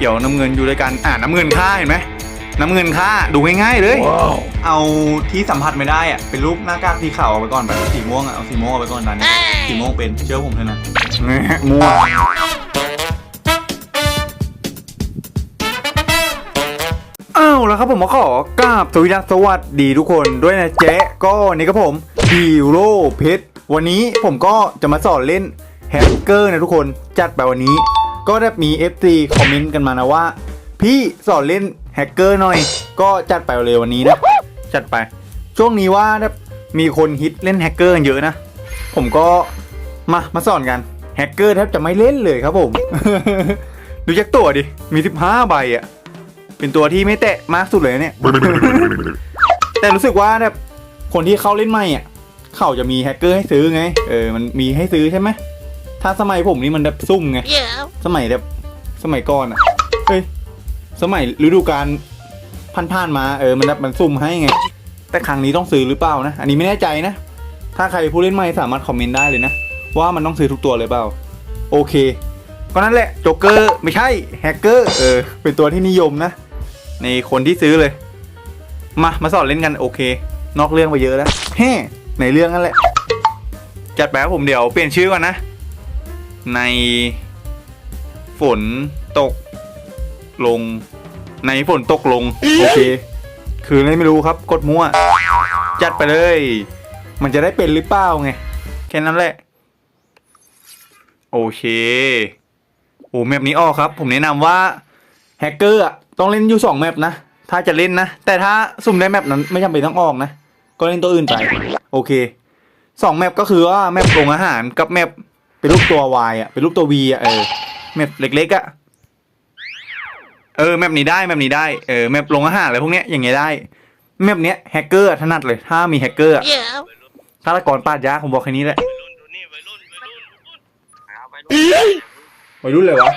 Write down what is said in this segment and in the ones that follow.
ขียวน้ำเงินอยู่ด้วยกันอ่าน้ำเงินค่าเห็นไหมน้ำเงินค่าดูง่ายๆเลย เอาที่สัมผัสไม่ได้อะเป็นรูปหน้ากากสีขาวเอาไปก่อนไปสีม่วงอะเอาสีม่วงเอาไปก่อนตอนนี้สีม่วงเป็นเชื่อผมเถอะนะม่วงอ้าวแล้วครับผมมาขอกราบสวัสดีสวัสดีทุกคนด้วยนะเจ๊ก็นี่ครับผมฮีโร่เพชรวันนี้ผมก็จะมาสอนเล่นแฮกเกอร์นะทุกคนจัดไปวันนี้ ก็ได้มี FC คอมเมนต์กันมานะว่า พี่สอนเล่นแฮกเกอร์หน่อย ก็จัดไปเลยวันนี้นะ จัดไป ช่วงนี้ว่ามีคนฮิตเล่นแฮกเกอร์เยอะนะ ผมก็มามาสอนกันแฮกเกอร์แทบจะไม่เล่นเลยครับผม ดูจากตัวดิ มี 15 ใบอะ่ะ เป็นตัวที่ไม่แตะมากสุดเลยเนี่ย แต่รู้สึกว่าแบบคนที่เข้าเล่นใหม่อะ เขาจะมีแฮกเกอร์ให้ซื้อไง เออ มันมีให้ซื้อใช่ไหม ถ้าสมัยผมนี่มันแบบซุ่มไง Yeah. สมัยแบบสมัยก่อนอะเฮ้ย สมัยฤดูกาลผ่านๆมาเออมันแบบมันซุ่มให้ไง แต่ครั้งนี้ต้องซื้อหรือเปล่านะ อันนี้ไม่แน่ใจนะ ถ้าใครผู้เล่นใหม่สามารถคอมเมนต์ได้เลยนะ ว่ามันต้องซื้อทุกตัวเลยเปล่า โอเค ก็นั่นแหละโจ๊กเกอร์ไม่ใช่แฮกเกอร์เออเป็นตัวที่นิยมนะ ในคนที่ซื้อเลย มามาสอนเล่นกันโอเค นอกเรื่องไปเยอะแล้วแฮ่ในเรื่องนั่นแหละ จัดไปครับผมเดี๋ยวเปลี่ยนชื่อก่อนนะ ในฝนตกลง ในฝนตกลง โอเค คืออะไรไม่รู้ครับกดมั่ว จัดไปเลย มันจะได้เป็นหรือเปล่าไง แค่นั้นแหละ โอเค โอ้แมปนี้ออกครับ ผมแนะนำว่าแฮกเกอร์อะต้องเล่นอยู่สองแมปนะ ถ้าจะเล่นนะ แต่ถ้าสุ่มได้แมปนั้นไม่จำเป็นต้องออกนะ ก็เล่นตัวอื่นไป โอเคสองแมปก็คือว่าแมปโรงอาหารกับแมป เป็นรูปตัว Y อะ เป็นรูปตัว V อะเออแมปเล็กๆอะ เออแมปนี้ได้แมปนี้ได้ เออแมปโรงอาหารอะไรพวกเนี้ยอย่างเงี้ยได้ แมปเนี้ยแฮกเกอร์ถนัดเลย ถ้ามีแฮกเกอร์อะ Yeah. ฆาตกรปาดยาผมบอกแค่นี้แหละวัยรุ่นเลยวะ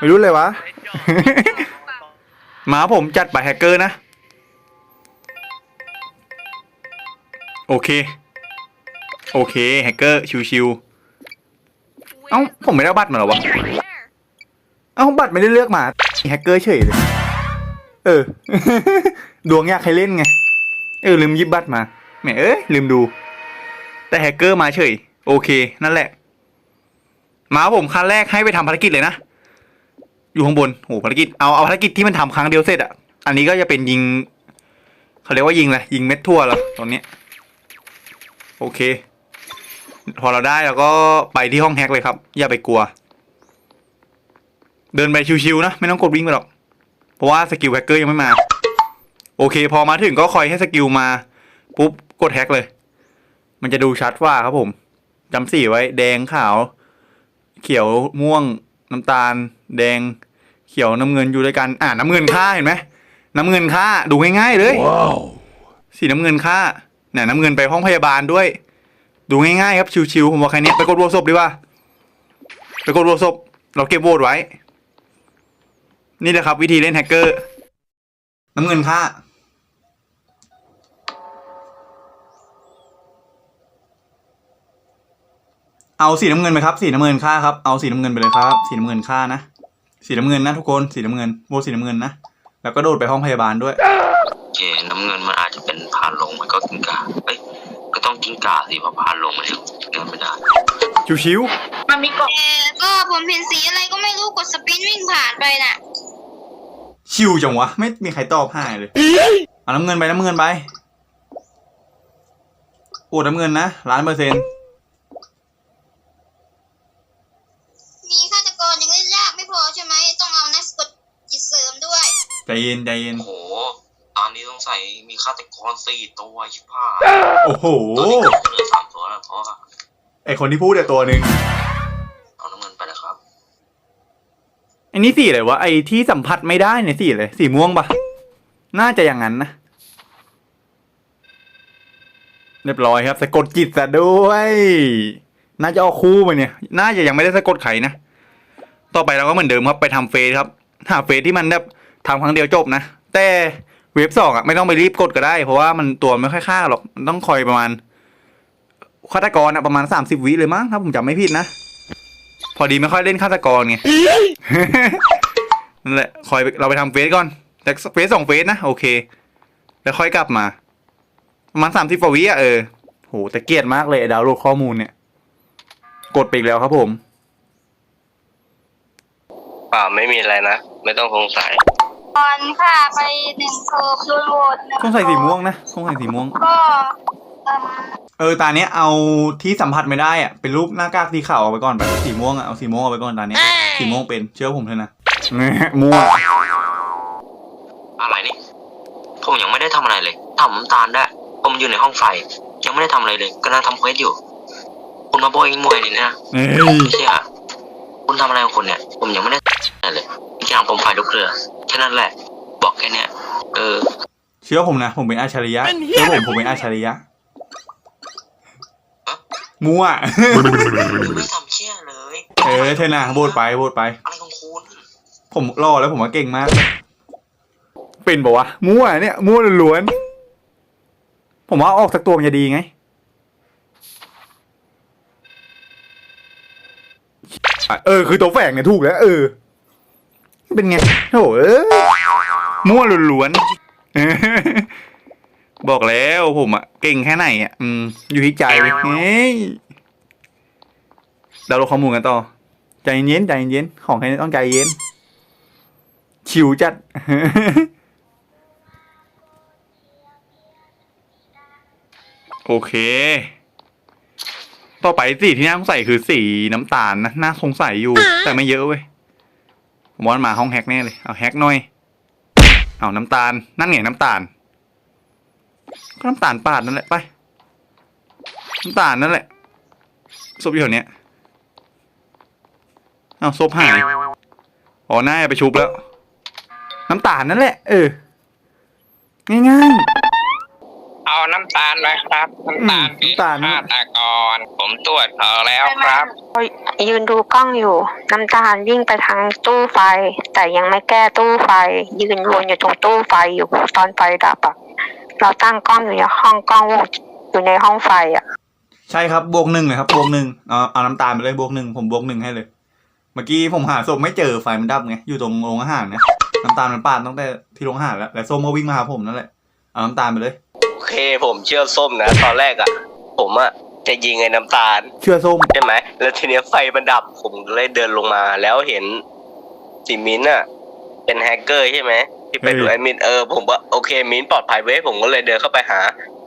วัยรุ่นเลยวะมาผมจัดไปแฮกเกอร์นะ โอเค โอเคแฮกเกอร์ชิวๆ เอ้าผมไม่ได้เอาบัตรมาหรอวะ เอ้าบัตรไม่ได้เลือกมาแฮกเกอร์เฉยเลย เออ ดวงอยากให้เล่นไง เออลืมยิบบัตรมา แหมเอ้ยลืมดู แต่แฮกเกอร์มาเฉย โอเค นั่นแหละ มาผมคันแรกให้ไปทำภารกิจเลยนะ อยู่ข้างบนโหภารกิจ เอาเอาภารกิจที่มันทำครั้งเดียวเสร็จอะ อันนี้ก็จะเป็นยิง เขาเรียกว่ายิงอะไรยิงเม็ดทั่วเหรอตอนนี้ โอเค พอเราได้เราก็ไปที่ห้องแฮกเลยครับ อย่าไปกลัว เดินไปชิวๆนะ ไม่ต้องกดวิ่งไปหรอก เพราะว่าสกิลแฮกเกอร์ยังไม่มา โอเค พอมาถึงก็คอยให้สกิลมา ปุ๊บกดแฮกเลย มันจะดูชัดว่าครับผมจำสีไว้ แดงขาว เขียวม่วง น้ำตาล แดง เขียวน้ำเงินอยู่ด้วยกัน อ่าน้ำเงินค่าเห็นไหมน้ำเงินค่าดูง่ายๆเลยสีน้ำเงินค่าเนี่ยน้ำเงินไปห้องพยาบาลด้วย ดูง่ายๆครับชิวๆผมบอกแค่นี้ไปกดโหวตศพดีกว่าไปกดโหวตศพเราเก็บโหวตไว้ นี่แหละครับ วิธีเล่นแฮกเกอร์ น้ำเงินค่าเอาสีน้ำเงินไปครับสีน้ำเงินค่าครับเอาสีน้ำเงินไปเลยครับสีน้ำเงินค่านะสีน้ำเงินนะทุกคนสีน้ำเงินโวสีน้ำเงินนะแล้วก็โดดไปห้องพยาบาลด้วยโอเคน้ำเงินมันอาจจะเป็นพานลงมันก็กินกาเอ้ย ก็ต้องกินกาสิเพราะพานลงมันยังเดินไม่ได้ชิวมันมีกล่องเออก็ผมเห็นสีอะไรก็ไม่รู้กดสปินวิ่งผ่านไปน่ะ ๆชิวจังวะ ไม่มีใครตอบให้เลยเอาน้ำเงินไปน้ำเงินไป โอ้น้ำเงินนะล้านเปอร์เซ็นต์มีฆาตกรยังเล่นยากไม่พอใช่ไหมต้องเอานักสะกดจิตเสริมด้วยใจเย็นใจเย็นโอ้โหตอ นนี้ต้องใส่มีฆาตกรสี่ตัวชิบหายโอ้โห ตอนนี้ก็เหลือสามตัวแล้วเพราะว่าไอคนที่พูดแต่ยตัวหนึ่งเอาน้ำเงินไปนะครับ ไอันนี้สีอะไรวะไอที่สัมผัสไม่ได้เนี่ยสีอะไรสีม่วงปะน่าจะอย่างนั้นนะเรียบร้อยครับ สะกดจิตซะด้วย น่าจะเอาคู่มาเนี่ย น่าจะยังไม่ได้สะกดไขนะ ต่อไปเราก็เหมือนเดิมครับไปทำเฟซครับ หาเฟซที่มันแบบทำครั้งเดียวจบนะ แต่ เว็บสองอะไม่ต้องไปรีบกดก็ได้ เพราะว่ามันตัวไม่ค่อยค่าหรอกมันต้องคอยประมาณฆาตกรอะประมาณสามสิบวิเลยมั้งถ้าผมจำไม่ผิดนะ พอดีไม่ค่อยเล่นฆาตกรไง นั่นแหละคอยไปเราไปทำเฟสก่อน แต่เฟสสองเฟสนะโอเค แล้วค่อยกลับมา ประมาณสามสิบวิอะเออโหแต่เกลียดมากเลยไอ้ดาวน์โหลดข้อมูลเนี่ย กดไปอีกแล้วครับผมเปล่าไม่มีอะไรนะ ไม่ต้องสงสัย ตอนค่ะไปหนึ่งโคบโดนโหวตหนึ่ต้องใส่สีม่วงนะต้องใส่สีม่วง ก็เอิ่มเออตาเนี้ยเอาที่สัมผัสไม่ได้อะเป็นรูปหน้ากากสีขาวเอาไปก่อนไปสีม่วงอะเอาสีม่วงเอาไปก่อนตาเนี้ยสีม่วงเป็นเชื่อผมเถอะนะม่วงอะไรนี่ ผมยังไม่ได้ทำอะไรเลยทำน้ำตาลได้ ผมอยู่ในห้องไฟ ยังไม่ได้ทำอะไรเลยกำลังทำเควสอยู่ คุณมาโบยมวยนี่นะเอ้ย ไม่เชื่อคุณทำอะไรของคุณเนี่ย ผมยังไม่ได้อะไรเลยมีการผมไฟลูกเครือแค่นั้นแหละ บอกแค่เนี้ยเออ เชื่อผมนะ ผมเป็นอาชริยะเชื่อผมผมเป็นอาชริยะมั่วไม่ทำเชี่ยเลย เออเธอนะโบดไปโบดไป อะไรของคุณผมรอแล้วผมว่าเก่งมาก เป็นบอกว่าวะมั่วเนี่ยมั่วล้วนๆผมว่าออกสักตัวมันจะดีไงเออคือตัวแฝงเนี่ยถูกแล้วเออ เป็นไงโถเออมั่วล้วนๆเออบอกแล้วผมอะเก่งแค่ไหนอะอืม อยู่ที่ใจเฮ้ยเราลงข้อมูลกันต่อ ใจเย็นใจเย็นของใครต้องใจเย็น ชิวจัดโอเค ต่อไปสีที่น่าสงสัยคือสีน้ำตาลนะ น่าสงสัยอยู่ แต่ไม่เยอะเว้ย ผมว่ามันมาห้องแฮกแน่เลย เอาแฮกหน่อย เอาน้ำตาล นั่นไงน้ำตาล ก็น้ำตาลปาดนั่นแหละไป น้ำตาลนั่นแหละซบอยู่แถวเนี้ยเอาซบหาย อ๋อน่าไปชุบแล้ว น้ำตาลนั่นแหละ เออ ง่าย เอาน้ำตาลเลยครับน้ำตาลอืมน้ำตาลฆาตกร ผมตรวจเขาแล้วครับ ยืนดูกล้องอยู่ น้ำตาลวิ่งไปทางตู้ไฟ แต่ยังไม่แก้ตู้ไฟ ยืนวนอยู่ตรงตู้ไฟอยู่ตอนไฟดับอะเราตั้งกล้องอยู่ในห้องกล้องวงอยู่ในห้องไฟอะๆใช่ครับบวกหนึ่งเลยครับบวกหนึ่งเอาเอาน้ำตาลไปเลยบวกหนึ่งผมบวกหนึ่งให้เลย เมื่อกี้ผมหาศพไม่เจอไฟมันดับไงอยู่ตรงโรงอาหารนะน้ำตาลมันปาดตั้งแต่ที่โรงอาหารแล้วแล้วส้มก็วิ่งมาหาผมนั่นแหละเอาน้ำตาลไปเลยโอ เคผมเชื่อส้มนะ ตอนแรกอะผมอะจะยิงไอ้น้ำตาล เชื่อส้ม ใช่ไหม แล้วทีเนี้ยไฟมันดับ ผมเลยเดินลงมา แล้วเห็นสีมิ้นท์อะเป็นแฮกเกอร์ใช่ไหม ที่ไปดูเฮ้ยไอ้มินเออ ผมว่าโอเค มิ้นท์ปลอดภัยเว้ยผมก็เลยเดินเข้าไปหา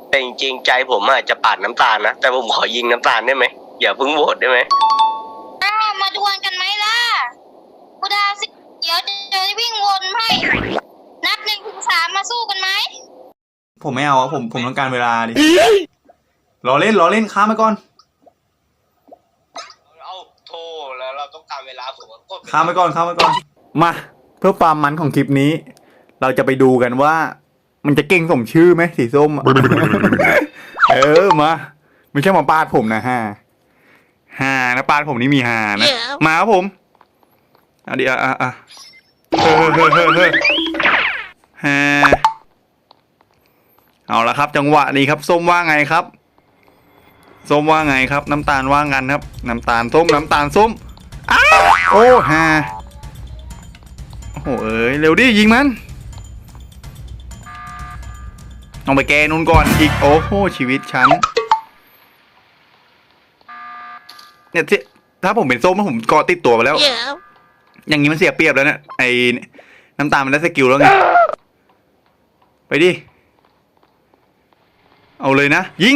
แต่จริงๆใจผมอะจะปาดน้ำตาลนะ แต่ผมขอยิงน้ำตาลได้ไหม อย่าเพิ่งโหวตได้ไหมอ้าวมาดวลกันไหมล่ะกูดาวสิเดี๋ยวเดี๋ยววิ่งวนให้ นับหนึ่งถึงสามมาสู้กันไหม ผมไม่เอาอะผมผมต้องการเวลาดิรอเล่นรอเล่นค้างไปก่อนเอาโทรแล้วเราต้องการเวลาผมก็กดข้ามไปก่อนข้ามไปก่อน มาเพื่อความมันของคลิปนี้ เราจะไปดูกันว่า มันจะเก่งสมชื่อไหมสีส้มอะเออมาไม่ใช่มาปาดผมนะฮะฮานะปาดผมนี่มีฮานะมาครับผมเอาดิอะอะอะเฮ้ยเฮ้ยเฮ้ยเฮ้ยฮา เอาละครับ จังหวะนี้ครับส้มว่าไงครับส้มว่าไงครับ น้ำตาลว่างันครับ น้ำตาลส้มน้ำตาลส้มอ้าโอ้ฮาโอ้โหเอ้ยเร็วดิยิงมันต้องไปแก้นู่นก่อนอีกโอ้โหชีวิตฉันเนี่ยที่ถ้าผมเป็นส้มผมกาะติดตัวไปแล้ว อย่างนี้มันเสียเปรียบแล้วเนี่ยไอ้น้ำตาลมันได้สกิลแล้วไงไปดิ เอาเลยนะ ยิง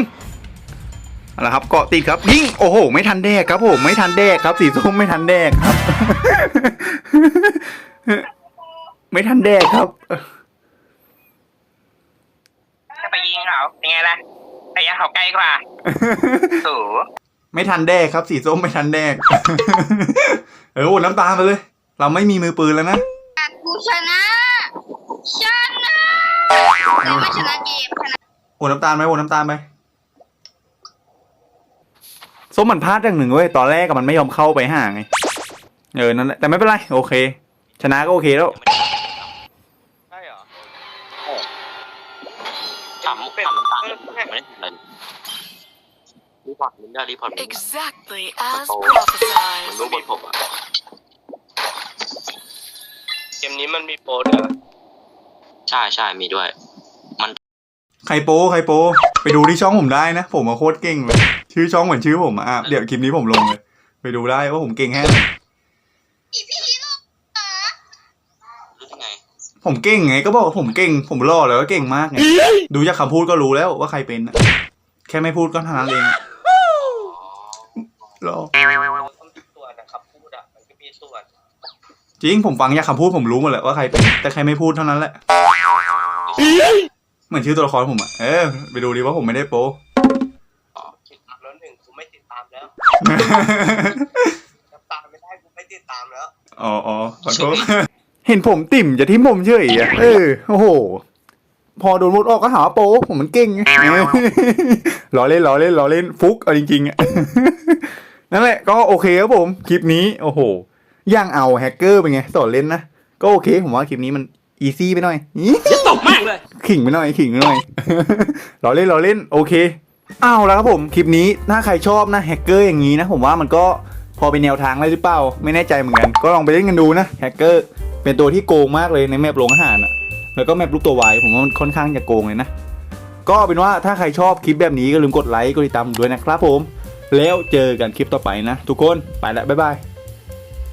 เอาละครับเกาะติดครับ ยิง โอ้โห ไม่ทันแดกครับผม ไม่ทันแดกครับ สีส้มไม่ทันแดกครับ ไม่ทันแดกครับ จะไปยิงเขาเป็นไงล่ะระยะเขาใกล้กว่าสูไม่ทันแดกครับ สีส้มไม่ทันแดก เออโหวตน้ำตาลไปเลย เราไม่มีมือปืนแล้วนะกูชนะชนะเราไม่ชนะเกมชนะโหวตน้ำตาลไหมโหวตน้ำตาลไปส้มมันพลาดอย่างหนึ่งเว้ยตอนแรกกับมันไม่ยอมเข้าไปห่างไงเออนั่นแหละแต่ไม่เป็นไรโอเค ชนะก็โอเคแล้วใช่เหรอถามถามน้ำตาลไม่ได้ทำอะไรเลยรีพอร์ตมินได้รีพอร์ตมินได้ Exactly as มันรู้บน prophesied. ผมอะกมนี้มันมีโปรด้วยเหรอใช่ใช่มีด้วย ใครโปใครโปไปดูที่ช่องผมได้นะ ผมมาโคตรเก่งเลยชื่อช่องเหมือนชื่อผมอะอะเดี๋ยวคลิปนี้ผมลงเลย ไปดูได้ว่าผมเก่งแค่ไหนรู้ได้ไงผมเก่งไงก็บอกว่าผมเก่ง ผมรอแล้วก็เก่งมากไงดูจากคำพูดก็รู้แล้วว่าใครเป็นอะแค่ไม่พูดก็เท่านั้นเองอะรอต้องมีส่วนนะครับพูดอะมันก็มีส่วนจริงผมฟังจากคำพูดผมรู้หมดแหละว่าใครเป็นแต่ใครไม่พูดเท่านั้นแหละ เหมือนชื่อตัวละครผมอะเออ ไปดูดิว่าผมไม่ได้โปติดตามแล้วหนึ่งกูไม่ติดตามแล้วตามไม่ได้กูไม่ติดตามแล้ว อ๋ออ๋อขอโทษเห็นผมติ่มจะทิ้มผมเฉยอะเออ โอ้โห พอโดนมุดออกก็หาว่าโป๊ผมมันเก่งไงล้อเล่นล้อเล่นล้อเล่นฟุกเอาจริงๆอะนั่นแหละก็โอเคครับผม คลิปนี้ โอ้โห ย่างเอาแฮกเกอร์เป็นไงสอนเล่นนะ ก็โอเค ผมว่าคลิปนี้มัน อีซี่ไปหน่อยจะตกมากเลย ขิงไปหน่อย ขิงไปหน่อยล้อเล่นล้อเล่น โอเคเอาแล้วครับผม คลิปนี้ถ้าใครชอบนะแฮกเกอร์อย่างนี้นะ ผมว่ามันก็พอเป็นแนวทางเลยหรือเปล่า ไม่แน่ใจเหมือนกัน ก็ลองไปเล่นกันดูนะแฮกเกอร์เป็นตัวที่โกงมากเลยในแมปโรงอาหารอะแล้วก็แมปลูกตัววายผมว่ามันค่อนข้างจะโกงเลยนะ ก็เป็นว่าถ้าใครชอบคลิปแบบนี้ก็ลืมกดไลค์กดติดตามผมด้วยนะครับผม แล้วเจอกันคลิปต่อไปนะ ทุกคนไปแล้วบ๊ายบาย